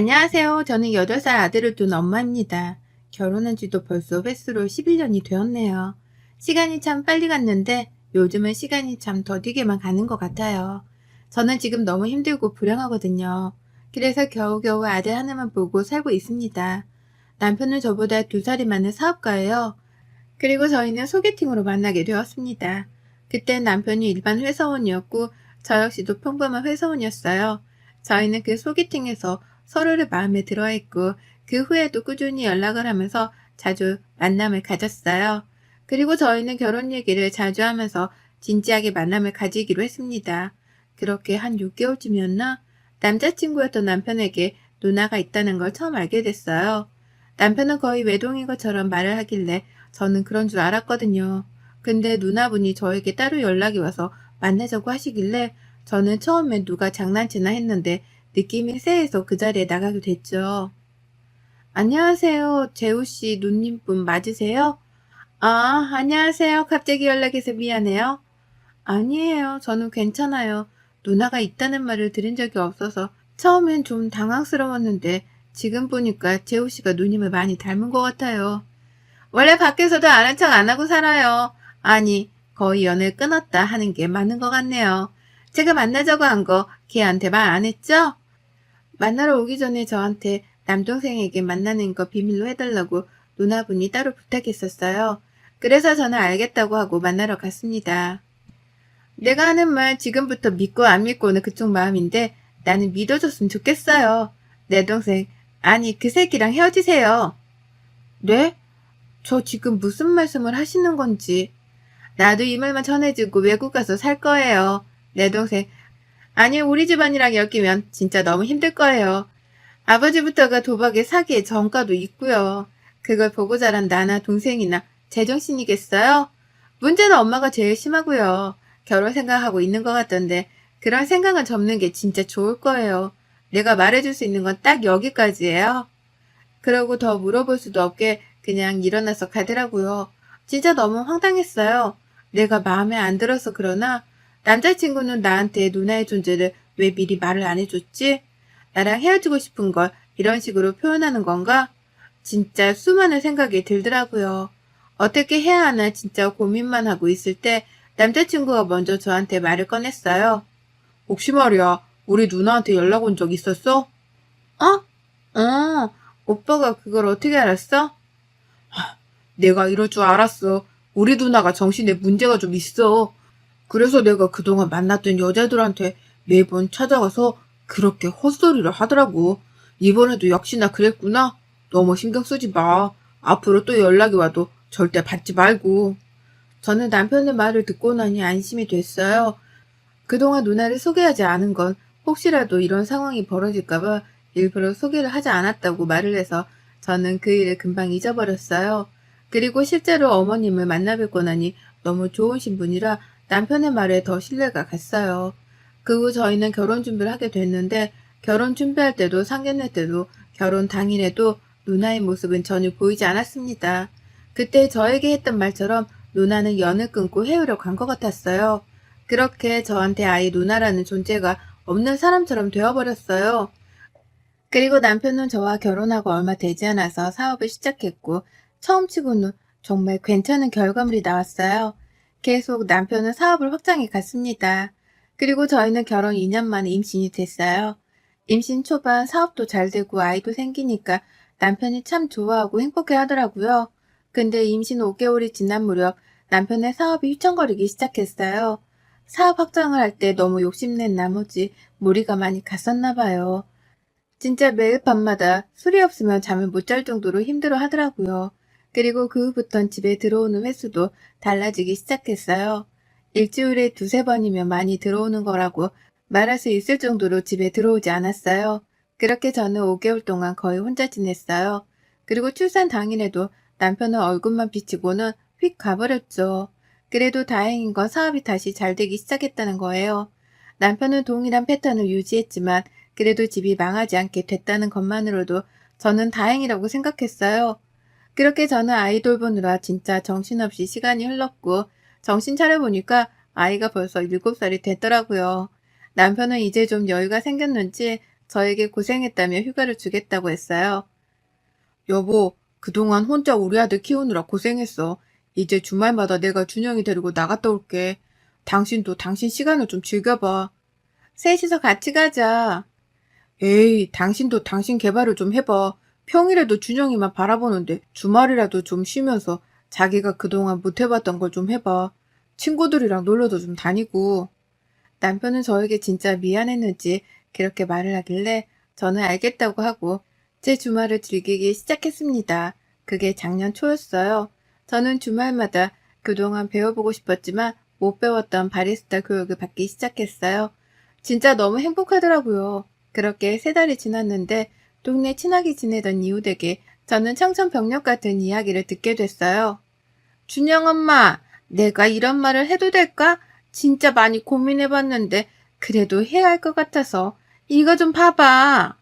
안녕하세요. 저는 8살 아들을 둔 엄마입니다. 결혼한 지도 벌써 횟수로 11년이 되었네요. 시간이 참 빨리 갔는데 요즘은 시간이 참 더디게만 가는 것 같아요. 저는 지금 너무 힘들고 불행하거든요. 그래서 겨우겨우 아들 하나만 보고 살고 있습니다. 남편은 저보다 두 살이 많은 사업가예요. 그리고 저희는 소개팅으로 만나게 되었습니다. 그때 남편이 일반 회사원이었고 저 역시도 평범한 회사원이었어요. 저희는 그 소개팅에서 서로를 마음에 들어 했고 그 후에도 꾸준히 연락을 하면서 자주 만남을 가졌어요. 그리고 저희는 결혼 얘기를 자주 하면서 진지하게 만남을 가지기로 했습니다. 그렇게 한 6개월쯤이었나? 남자친구였던 남편에게 누나가 있다는 걸 처음 알게 됐어요. 남편은 거의 외동인 것처럼 말을 하길래 저는 그런 줄 알았거든요. 근데 누나분이 저에게 따로 연락이 와서 만나자고 하시길래 저는 처음엔 누가 장난치나 했는데 느낌이 쎄해서 그 자리에 나가게 됐죠. 안녕하세요. 재우씨 누님분 맞으세요? 아, 안녕하세요. 갑자기 연락해서 미안해요. 아니에요. 저는 괜찮아요. 누나가 있다는 말을 들은 적이 없어서 처음엔 좀 당황스러웠는데 지금 보니까 재우씨가 누님을 많이 닮은 것 같아요. 원래 밖에서도 아는 척 안 하고 살아요. 아니, 거의 연을 끊었다 하는 게 맞는 것 같네요. 제가 만나자고 한 거 걔한테 말 안 했죠? 만나러 오기 전에 저한테 남동생에게 만나는 거 비밀로 해달라고 누나분이 따로 부탁했었어요. 그래서 저는 알겠다고 하고 만나러 갔습니다. 내가 하는 말 지금부터 믿고 안 믿고는 그쪽 마음인데 나는 믿어줬으면 좋겠어요. 내 동생, 아니 그 새끼랑 헤어지세요. 네? 저 지금 무슨 말씀을 하시는 건지. 나도 이 말만 전해지고 외국 가서 살 거예요. 내 동생, 아니 우리 집안이랑 엮이면 진짜 너무 힘들 거예요. 아버지부터가 도박에 사기에 전과도 있고요. 그걸 보고 자란 나나 동생이나 제정신이겠어요? 문제는 엄마가 제일 심하고요. 결혼 생각하고 있는 것 같던데 그런 생각은 접는 게 진짜 좋을 거예요. 내가 말해줄 수 있는 건 딱 여기까지예요. 그러고 더 물어볼 수도 없게 그냥 일어나서 가더라고요. 진짜 너무 황당했어요. 내가 마음에 안 들어서 그러나 남자친구는 나한테 누나의 존재를 왜 미리 말을 안 해줬지? 나랑 헤어지고 싶은 걸 이런 식으로 표현하는 건가? 진짜 수많은 생각이 들더라고요. 어떻게 해야 하나 진짜 고민만 하고 있을 때 남자친구가 먼저 저한테 말을 꺼냈어요. 혹시 말이야, 우리 누나한테 연락 온 적 있었어? 어? 어, 오빠가 그걸 어떻게 알았어? 내가 이럴 줄 알았어. 우리 누나가 정신에 문제가 좀 있어. 그래서 내가 그동안 만났던 여자들한테 매번 찾아가서 그렇게 헛소리를 하더라고. 이번에도 역시나 그랬구나. 너무 신경 쓰지 마. 앞으로 또 연락이 와도 절대 받지 말고. 저는 남편의 말을 듣고 나니 안심이 됐어요. 그동안 누나를 소개하지 않은 건 혹시라도 이런 상황이 벌어질까봐 일부러 소개를 하지 않았다고 말을 해서 저는 그 일을 금방 잊어버렸어요. 그리고 실제로 어머님을 만나 뵙고 나니 너무 좋으신 분이라 남편의 말에 더 신뢰가 갔어요. 그 후 저희는 결혼 준비를 하게 됐는데 결혼 준비할 때도 상견례 때도 결혼 당일에도 누나의 모습은 전혀 보이지 않았습니다. 그때 저에게 했던 말처럼 누나는 연을 끊고 헤어려 간것 같았어요. 그렇게 저한테 아예 누나라는 존재가 없는 사람처럼 되어버렸어요. 그리고 남편은 저와 결혼하고 얼마 되지 않아서 사업을 시작했고 처음 치고는 정말 괜찮은 결과물이 나왔어요. 계속 남편은 사업을 확장해 갔습니다. 그리고 저희는 결혼 2년 만에 임신이 됐어요. 임신 초반 사업도 잘 되고 아이도 생기니까 남편이 참 좋아하고 행복해 하더라고요. 근데 임신 5개월이 지난 무렵 남편의 사업이 휘청거리기 시작했어요. 사업 확장을 할 때 너무 욕심낸 나머지 무리가 많이 갔었나 봐요. 진짜 매일 밤마다 술이 없으면 잠을 못 잘 정도로 힘들어 하더라고요. 그리고 그 후부턴 집에 들어오는 횟수도 달라지기 시작했어요. 일주일에 두세 번이면 많이 들어오는 거라고 말할 수 있을 정도로 집에 들어오지 않았어요. 그렇게 저는 5개월 동안 거의 혼자 지냈어요. 그리고 출산 당일에도 남편은 얼굴만 비치고는 휙 가버렸죠. 그래도 다행인 건 사업이 다시 잘 되기 시작했다는 거예요. 남편은 동일한 패턴을 유지했지만 그래도 집이 망하지 않게 됐다는 것만으로도 저는 다행이라고 생각했어요. 그렇게 저는 아이 돌 보느라 진짜 정신없이 시간이 흘렀고 정신 차려보니까 아이가 벌써 7살이 됐더라고요. 남편은 이제 좀 여유가 생겼는지 저에게 고생했다며 휴가를 주겠다고 했어요. 여보, 그동안 혼자 우리 아들 키우느라 고생했어. 이제 주말마다 내가 준영이 데리고 나갔다 올게. 당신도 당신 시간을 좀 즐겨봐. 셋이서 같이 가자. 에이, 당신도 당신 개발을 좀 해봐. 평일에도 준영이만 바라보는데 주말이라도 좀 쉬면서 자기가 그동안 못 해봤던 걸 좀 해봐. 친구들이랑 놀러도 좀 다니고. 남편은 저에게 진짜 미안했는지 그렇게 말을 하길래 저는 알겠다고 하고 제 주말을 즐기기 시작했습니다. 그게 작년 초였어요. 저는 주말마다 그동안 배워보고 싶었지만 못 배웠던 바리스타 교육을 받기 시작했어요. 진짜 너무 행복하더라고요. 그렇게 세 달이 지났는데 동네 친하게 지내던 이웃에게 저는 청천벽력 같은 이야기를 듣게 됐어요. 준영 엄마, 내가 이런 말을 해도 될까? 진짜 많이 고민해봤는데 그래도 해야 할 것 같아서 이거 좀 봐봐.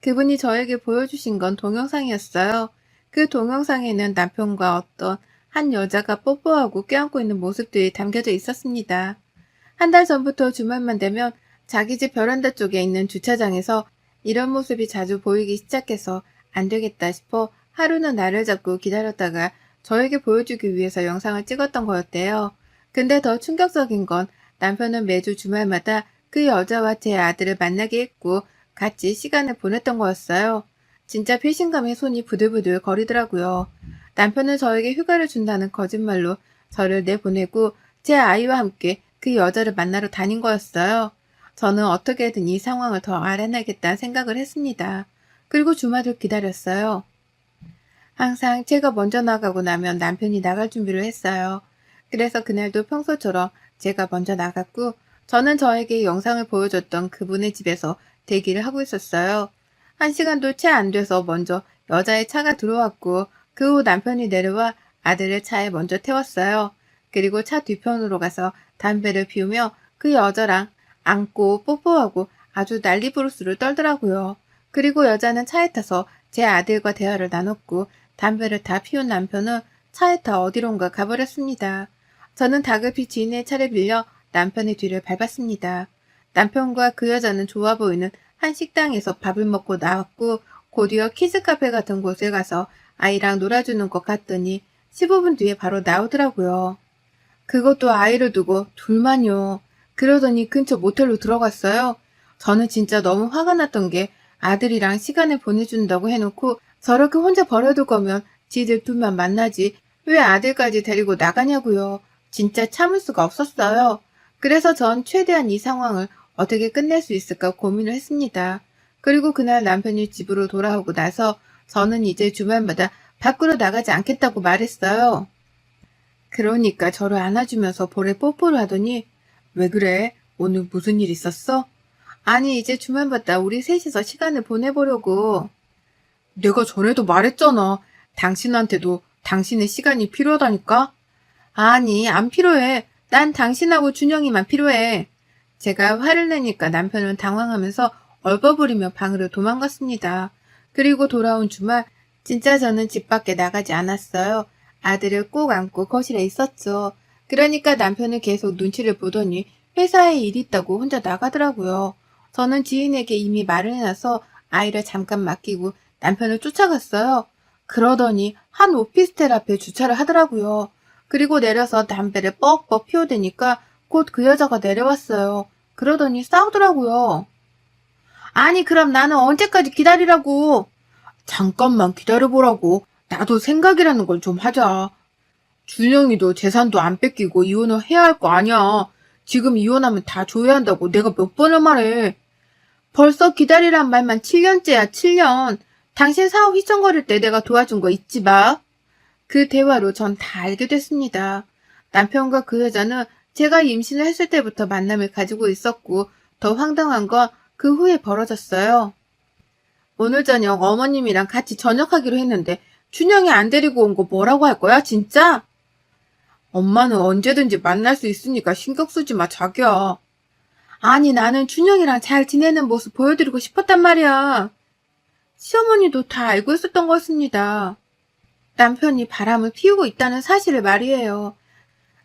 그분이 저에게 보여주신 건 동영상이었어요. 그 동영상에는 남편과 어떤 한 여자가 뽀뽀하고 껴안고 있는 모습들이 담겨져 있었습니다. 한 달 전부터 주말만 되면 자기 집 베란다 쪽에 있는 주차장에서 이런 모습이 자주 보이기 시작해서 안 되겠다 싶어 하루는 나를 잡고 기다렸다가 저에게 보여주기 위해서 영상을 찍었던 거였대요. 근데 더 충격적인 건 남편은 매주 주말마다 그 여자와 제 아들을 만나게 했고 같이 시간을 보냈던 거였어요. 진짜 배신감에 손이 부들부들 거리더라고요. 남편은 저에게 휴가를 준다는 거짓말로 저를 내보내고 제 아이와 함께 그 여자를 만나러 다닌 거였어요. 저는 어떻게든 이 상황을 더 알아내겠다는 생각을 했습니다. 그리고 주말을 기다렸어요. 항상 제가 먼저 나가고 나면 남편이 나갈 준비를 했어요. 그래서 그날도 평소처럼 제가 먼저 나갔고 저는 저에게 영상을 보여줬던 그분의 집에서 대기를 하고 있었어요. 한 시간도 채 안 돼서 먼저 여자의 차가 들어왔고 그 후 남편이 내려와 아들을 차에 먼저 태웠어요. 그리고 차 뒤편으로 가서 담배를 피우며 그 여자랑 안고 뽀뽀하고 아주 난리부르스를 떨더라고요. 그리고 여자는 차에 타서 제 아들과 대화를 나눴고 담배를 다 피운 남편은 차에 타 어디론가 가버렸습니다. 저는 다급히 지인의 차를 빌려 남편의 뒤를 밟았습니다. 남편과 그 여자는 좋아 보이는 한 식당에서 밥을 먹고 나왔고 곧이어 키즈카페 같은 곳에 가서 아이랑 놀아주는 것 같더니 15분 뒤에 바로 나오더라고요. 그것도 아이를 두고 둘만요. 그러더니 근처 모텔로 들어갔어요. 저는 진짜 너무 화가 났던 게 아들이랑 시간을 보내준다고 해놓고 저렇게 혼자 버려둘 거면 지들 둘만 만나지 왜 아들까지 데리고 나가냐고요. 진짜 참을 수가 없었어요. 그래서 전 최대한 이 상황을 어떻게 끝낼 수 있을까 고민을 했습니다. 그리고 그날 남편이 집으로 돌아오고 나서 저는 이제 주말마다 밖으로 나가지 않겠다고 말했어요. 그러니까 저를 안아주면서 볼에 뽀뽀를 하더니 왜 그래? 오늘 무슨 일 있었어? 아니 이제 주말마다 우리 셋이서 시간을 보내보려고. 내가 전에도 말했잖아. 당신한테도 당신의 시간이 필요하다니까? 아니 안 필요해. 난 당신하고 준영이만 필요해. 제가 화를 내니까 남편은 당황하면서 얼버무리며 방으로 도망갔습니다. 그리고 돌아온 주말 진짜 저는 집 밖에 나가지 않았어요. 아들을 꼭 안고 거실에 있었죠. 그러니까 남편은 계속 눈치를 보더니 회사에 일 있다고 혼자 나가더라고요. 저는 지인에게 이미 말을 해놔서 아이를 잠깐 맡기고 남편을 쫓아갔어요. 그러더니 한 오피스텔 앞에 주차를 하더라고요. 그리고 내려서 담배를 뻑뻑 피워대니까 곧 그 여자가 내려왔어요. 그러더니 싸우더라고요. 아니 그럼 나는 언제까지 기다리라고. 잠깐만 기다려보라고. 나도 생각이라는 걸 좀 하자. 준영이도 재산도 안 뺏기고 이혼을 해야 할 거 아니야. 지금 이혼하면 다 줘야 한다고 내가 몇 번을 말해. 벌써 기다리란 말만 7년째야, 7년. 당신 사업 휘청거릴 때 내가 도와준 거 잊지 마. 그 대화로 전 다 알게 됐습니다. 남편과 그 여자는 제가 임신을 했을 때부터 만남을 가지고 있었고, 더 황당한 건 그 후에 벌어졌어요. 오늘 저녁 어머님이랑 같이 저녁하기로 했는데, 준영이 안 데리고 온 거 뭐라고 할 거야, 진짜? 엄마는 언제든지 만날 수 있으니까 신경 쓰지 마, 자기야. 아니, 나는 준영이랑 잘 지내는 모습 보여드리고 싶었단 말이야. 시어머니도 다 알고 있었던 것입니다. 남편이 바람을 피우고 있다는 사실을 말이에요.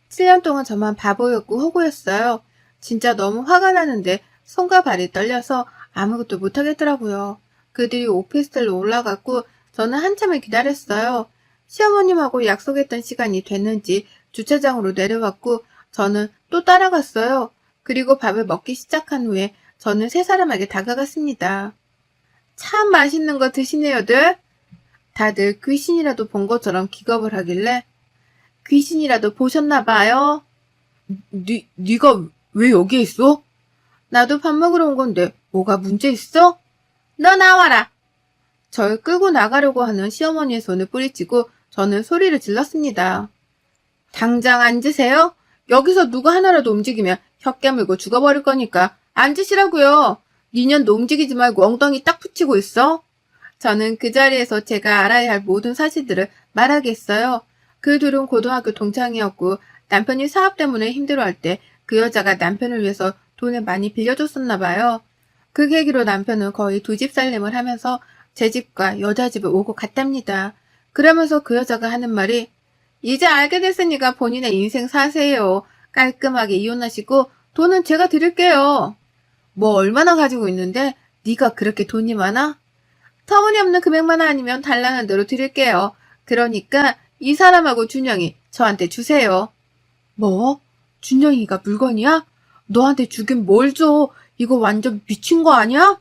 7년 동안 저만 바보였고 호구였어요. 진짜 너무 화가 나는데 손과 발이 떨려서 아무것도 못하겠더라고요. 그들이 오피스텔로 올라갔고 저는 한참을 기다렸어요. 시어머님하고 약속했던 시간이 됐는지 주차장으로 내려왔고 저는 또 따라갔어요. 그리고 밥을 먹기 시작한 후에 저는 세 사람에게 다가갔습니다. 참 맛있는 거 드시네요들. 다들 귀신이라도 본 것처럼 기겁을 하길래 귀신이라도 보셨나 봐요. 니, 니가 왜 여기에 있어? 나도 밥 먹으러 온 건데 뭐가 문제 있어? 너 나와라. 절 끌고 나가려고 하는 시어머니의 손을 뿌리치고 저는 소리를 질렀습니다. 당장 앉으세요. 여기서 누구 하나라도 움직이면 혀 깨물고 죽어버릴 거니까 앉으시라고요. 니년도 움직이지 말고 엉덩이 딱 붙이고 있어. 저는 그 자리에서 제가 알아야 할 모든 사실들을 말하겠어요. 그 둘은 고등학교 동창이었고 남편이 사업 때문에 힘들어할 때 그 여자가 남편을 위해서 돈을 많이 빌려줬었나 봐요. 그 계기로 남편은 거의 두 집 살림을 하면서 제 집과 여자 집을 오고 갔답니다. 그러면서 그 여자가 하는 말이 이제 알게 됐으니까 본인의 인생 사세요. 깔끔하게 이혼하시고 돈은 제가 드릴게요. 뭐 얼마나 가지고 있는데 네가 그렇게 돈이 많아? 터무니없는 금액만 아니면 달라는 대로 드릴게요. 그러니까 이 사람하고 준영이 저한테 주세요. 뭐? 준영이가 물건이야? 너한테 주긴 뭘 줘? 이거 완전 미친 거 아니야?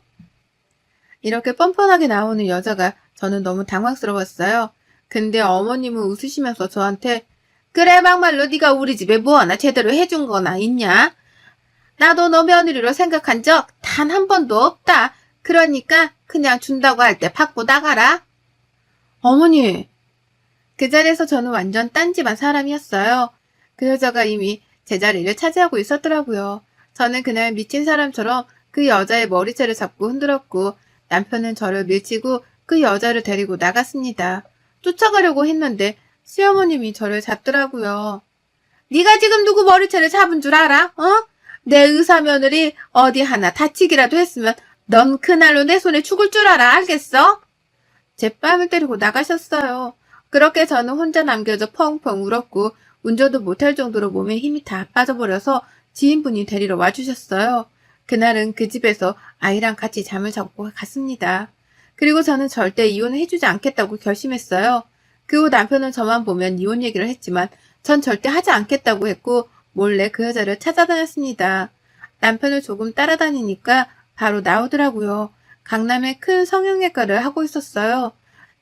이렇게 뻔뻔하게 나오는 여자가 저는 너무 당황스러웠어요. 근데 어머님은 웃으시면서 저한테 그래 막말로 네가 우리 집에 뭐 하나 제대로 해준 거나 있냐? 나도 너 며느리로 생각한 적 단 한 번도 없다. 그러니까 그냥 준다고 할 때 받고 나가라. 어머니. 그 자리에서 저는 완전 딴지만 사람이었어요. 그 여자가 이미 제 자리를 차지하고 있었더라고요. 저는 그날 미친 사람처럼 그 여자의 머리채를 잡고 흔들었고 남편은 저를 밀치고 그 여자를 데리고 나갔습니다. 쫓아가려고 했는데 시어머님이 저를 잡더라고요. 네가 지금 누구 머리채를 잡은 줄 알아? 어? 내 의사 며느리 어디 하나 다치기라도 했으면 넌 그날로 내 손에 죽을 줄 알아 알겠어? 제 뺨을 때리고 나가셨어요. 그렇게 저는 혼자 남겨져 펑펑 울었고 운전도 못할 정도로 몸에 힘이 다 빠져버려서 지인분이 데리러 와주셨어요. 그날은 그 집에서 아이랑 같이 잠을 자고 갔습니다. 그리고 저는 절대 이혼을 해주지 않겠다고 결심했어요. 그 후 남편은 저만 보면 이혼 얘기를 했지만 전 절대 하지 않겠다고 했고 몰래 그 여자를 찾아다녔습니다. 남편을 조금 따라다니니까 바로 나오더라고요. 강남에 큰 성형외과를 하고 있었어요.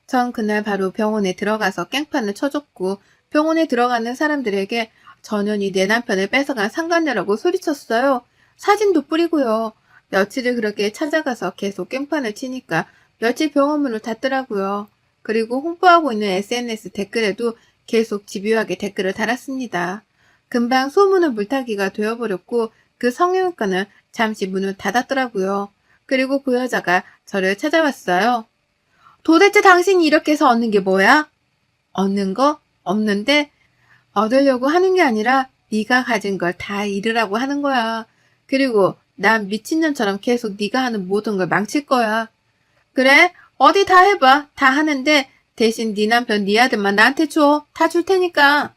전 그날 바로 병원에 들어가서 깽판을 쳐줬고 병원에 들어가는 사람들에게 전현이 내 남편을 뺏어간 상간녀라고 소리쳤어요. 사진도 뿌리고요. 며칠을 그렇게 찾아가서 계속 깽판을 치니까 며칠 병원문을 닫더라고요. 그리고 홍보하고 있는 SNS 댓글에도 계속 집요하게 댓글을 달았습니다. 금방 소문은 물타기가 되어버렸고 그 성형외과는 잠시 문을 닫았더라고요. 그리고 그 여자가 저를 찾아왔어요. 도대체 당신이 이렇게 해서 얻는 게 뭐야? 얻는 거? 없는데 얻으려고 하는 게 아니라 네가 가진 걸 다 잃으라고 하는 거야. 그리고 난 미친년처럼 계속 네가 하는 모든 걸 망칠 거야. 그래? 어디 다 해봐. 다 하는데 대신 네 남편 네 아들만 나한테 줘. 다 줄 테니까.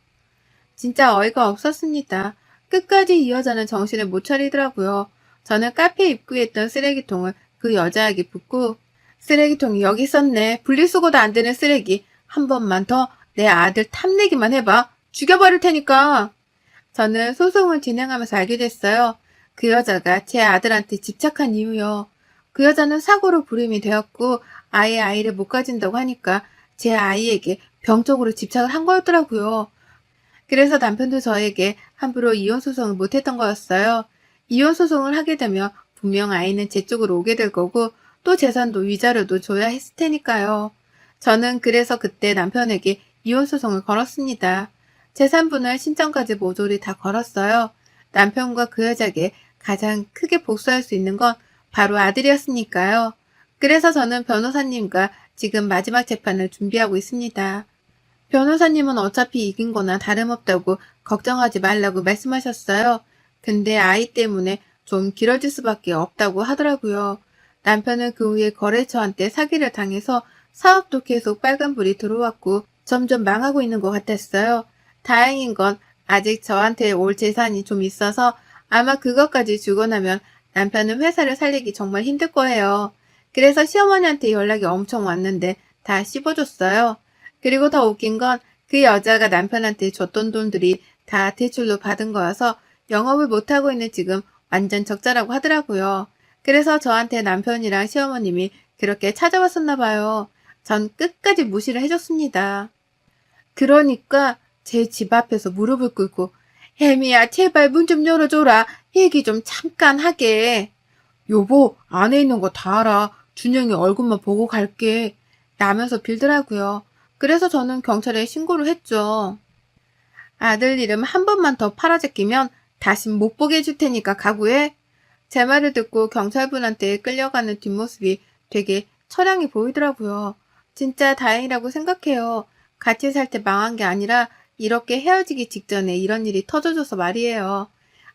진짜 어이가 없었습니다. 끝까지 이 여자는 정신을 못 차리더라고요. 저는 카페 입구에 있던 쓰레기통을 그 여자에게 붓고 쓰레기통이 여기 있었네. 분리수거도 안 되는 쓰레기. 한 번만 더 내 아들 탐내기만 해봐. 죽여버릴 테니까. 저는 소송을 진행하면서 알게 됐어요. 그 여자가 제 아들한테 집착한 이유요. 그 여자는 사고로 불임이 되었고 아예 아이를 못 가진다고 하니까 제 아이에게 병적으로 집착을 한 거였더라고요. 그래서 남편도 저에게 함부로 이혼 소송을 못했던 거였어요. 이혼 소송을 하게 되면 분명 아이는 제 쪽으로 오게 될 거고 또 재산도 위자료도 줘야 했을 테니까요. 저는 그래서 그때 남편에게 이혼 소송을 걸었습니다. 재산 분할 신청까지 모조리 다 걸었어요. 남편과 그 여자에게 가장 크게 복수할 수 있는 건 바로 아들이었으니까요. 그래서 저는 변호사님과 지금 마지막 재판을 준비하고 있습니다. 변호사님은 어차피 이긴 거나 다름없다고 걱정하지 말라고 말씀하셨어요. 근데 아이 때문에 좀 길어질 수밖에 없다고 하더라고요. 남편은 그 후에 거래처한테 사기를 당해서 사업도 계속 빨간불이 들어왔고 점점 망하고 있는 것 같았어요. 다행인 건 아직 저한테 올 재산이 좀 있어서 아마 그것까지 주고 나면 남편은 회사를 살리기 정말 힘들 거예요. 그래서 시어머니한테 연락이 엄청 왔는데 다 씹어줬어요. 그리고 더 웃긴 건 그 여자가 남편한테 줬던 돈들이 다 대출로 받은 거여서 영업을 못하고 있는 지금 완전 적자라고 하더라고요. 그래서 저한테 남편이랑 시어머님이 그렇게 찾아왔었나 봐요. 전 끝까지 무시를 해줬습니다. 그러니까 제 집 앞에서 무릎을 꿇고 혜미야 제발 문 좀 열어줘라. 얘기 좀 잠깐 하게. 여보 안에 있는 거 다 알아. 준영이 얼굴만 보고 갈게. 라면서 빌더라고요. 그래서 저는 경찰에 신고를 했죠. 아들 이름 한 번만 더 팔아제끼면 다신 못 보게 해줄 테니까 각오해 제 말을 듣고 경찰분한테 끌려가는 뒷모습이 되게 처량해 보이더라고요. 진짜 다행이라고 생각해요. 같이 살 때 망한 게 아니라 이렇게 헤어지기 직전에 이런 일이 터져줘서 말이에요.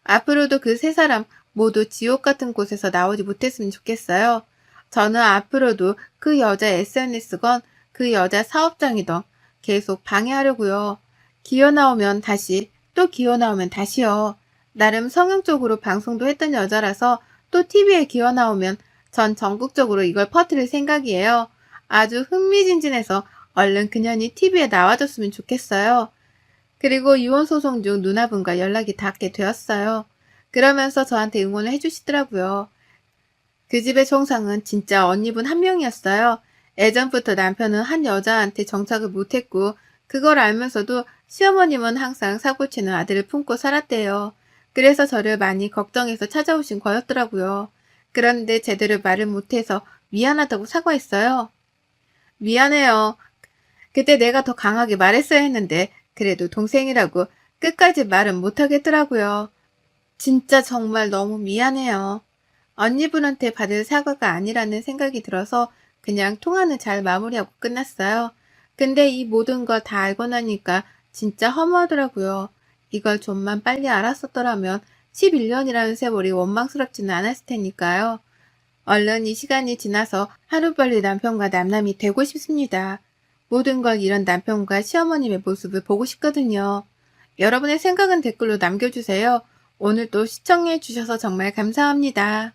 앞으로도 그 세 사람 모두 지옥 같은 곳에서 나오지 못했으면 좋겠어요. 저는 앞으로도 그 여자 SNS건 그 여자 사업장이던 계속 방해하려고요. 기어 나오면 다시 또 기어 나오면 다시요. 나름 성형적으로 방송도 했던 여자라서 또 TV에 기어 나오면 전 전국적으로 이걸 퍼뜨릴 생각이에요. 아주 흥미진진해서 얼른 그년이 TV에 나와줬으면 좋겠어요. 그리고 이혼소송 중 누나분과 연락이 닿게 되었어요. 그러면서 저한테 응원을 해주시더라고요. 그 집의 총상은 진짜 언니분 한 명이었어요. 예전부터 남편은 한 여자한테 정착을 못했고 그걸 알면서도 시어머님은 항상 사고치는 아들을 품고 살았대요. 그래서 저를 많이 걱정해서 찾아오신 거였더라고요. 그런데 제대로 말을 못해서 미안하다고 사과했어요. 미안해요. 그때 내가 더 강하게 말했어야 했는데 그래도 동생이라고 끝까지 말은 못하겠더라고요. 진짜 정말 너무 미안해요. 언니분한테 받을 사과가 아니라는 생각이 들어서 그냥 통화는 잘 마무리하고 끝났어요. 근데 이 모든 걸 다 알고 나니까 진짜 허무하더라고요. 이걸 좀만 빨리 알았었더라면 11년이라는 세월이 원망스럽지는 않았을 테니까요. 얼른 이 시간이 지나서 하루빨리 남편과 남남이 되고 싶습니다. 모든 걸 잃은 남편과 시어머님의 모습을 보고 싶거든요. 여러분의 생각은 댓글로 남겨주세요. 오늘도 시청해 주셔서 정말 감사합니다.